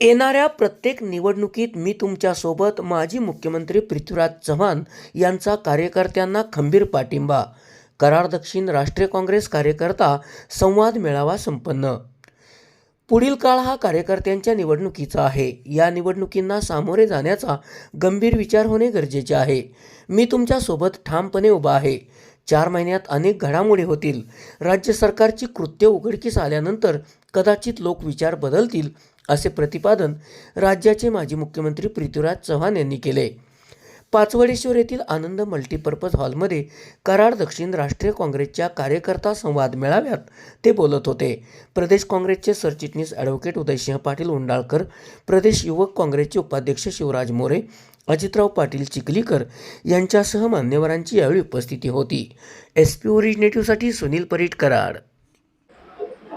येणाऱ्या प्रत्येक निवडणुकीत मी तुमच्यासोबत माजी मुख्यमंत्री पृथ्वीराज चव्हाण यांचा कार्यकर्त्यांना खंबीर पाठिंबा कराड दक्षिण राष्ट्रीय काँग्रेस कार्यकर्ता संवाद मेळावा संपन्न. पुढील काळ हा कार्यकर्त्यांच्या निवडणुकीचा आहे. या निवडणुकींना सामोरे जाण्याचा गंभीर विचार होणे गरजेचे आहे. मी तुमच्यासोबत ठामपणे उभा आहे. चार महिन्यात अनेक घडामोडी होतील. राज्य सरकारची कृत्य उघडकीस आल्यानंतर कदाचित लोक विचार बदलतील असे प्रतिपादन राज्याचे माजी मुख्यमंत्री पृथ्वीराज चव्हाण यांनी केले. पाचवडेश्वर येथील आनंद मल्टीपर्पज हॉलमध्ये कराड दक्षिण राष्ट्रीय काँग्रेसच्या कार्यकर्ता संवाद मेळाव्यात ते बोलत होते. प्रदेश काँग्रेसचे सरचिटणीस ॲडव्होकेट उदयसिंह पाटील उंडाळकर प्रदेश युवक काँग्रेसचे उपाध्यक्ष शिवराज मोरे अजितराव पाटील चिखलीकर यांच्यासह मान्यवरांची यावेळी उपस्थिती होती. एस पी ओरिजिनेटिव्हसाठी सुनील परीट कराड.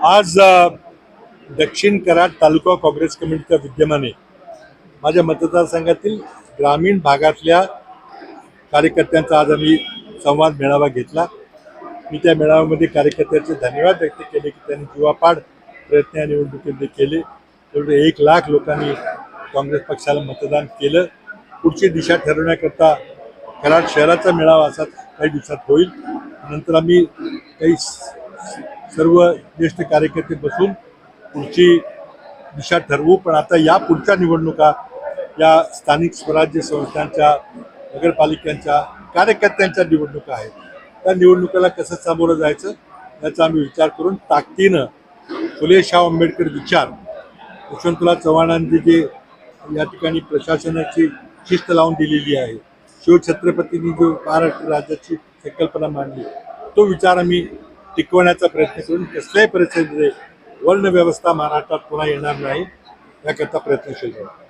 आज दक्षिण कराड तालुका काँग्रेस कमिटीच्या विद्यमाने माझ्या मतदारसंघातील ग्रामीण भागातल्या कार्यकर्त्यांचा आज आम्ही संवाद मेळावा घेतला. मी त्या मेळाव्यामध्ये कार्यकर्त्यांचे धन्यवाद व्यक्त केले की त्यांनी जीवापाड प्रयत्न या निवडणुकीमध्ये केले. तेवढे एक लाख लोकांनी काँग्रेस पक्षाला मतदान केलं. पुढची दिशा ठरवण्याकरता कराड शहराचा मेळावा असा काही दिवसात होईल. नंतर आम्ही काही सर्व ज्येष्ठ कार्यकर्ते बसून पुढची दिशा ठरवू पण आता या पुढच्या निवडणुका या स्थानिक स्वराज्य संस्थांच्या नगरपालिकांच्या कार्यकर्त्यांच्या निवडणुका आहेत. त्या निवडणुकाला कसं सामोरं जायचं याचा आम्ही विचार करून ताकदीनं फुले शाह आंबेडकर विचार यशवंतराव चव्हाणांनी जे या ठिकाणी प्रशासनाची शिस्त लावून दिलेली आहे शिवछत्रपतींनी जो महाराष्ट्र राज्याची संकल्पना मांडली तो विचार आम्ही टिकवण्याचा प्रयत्न करून कसल्याही परिस्थितीमध्ये वर्ण व्यवस्था महाराष्ट्रात पुन्हा येणार नाही याकरता प्रयत्नशील राहू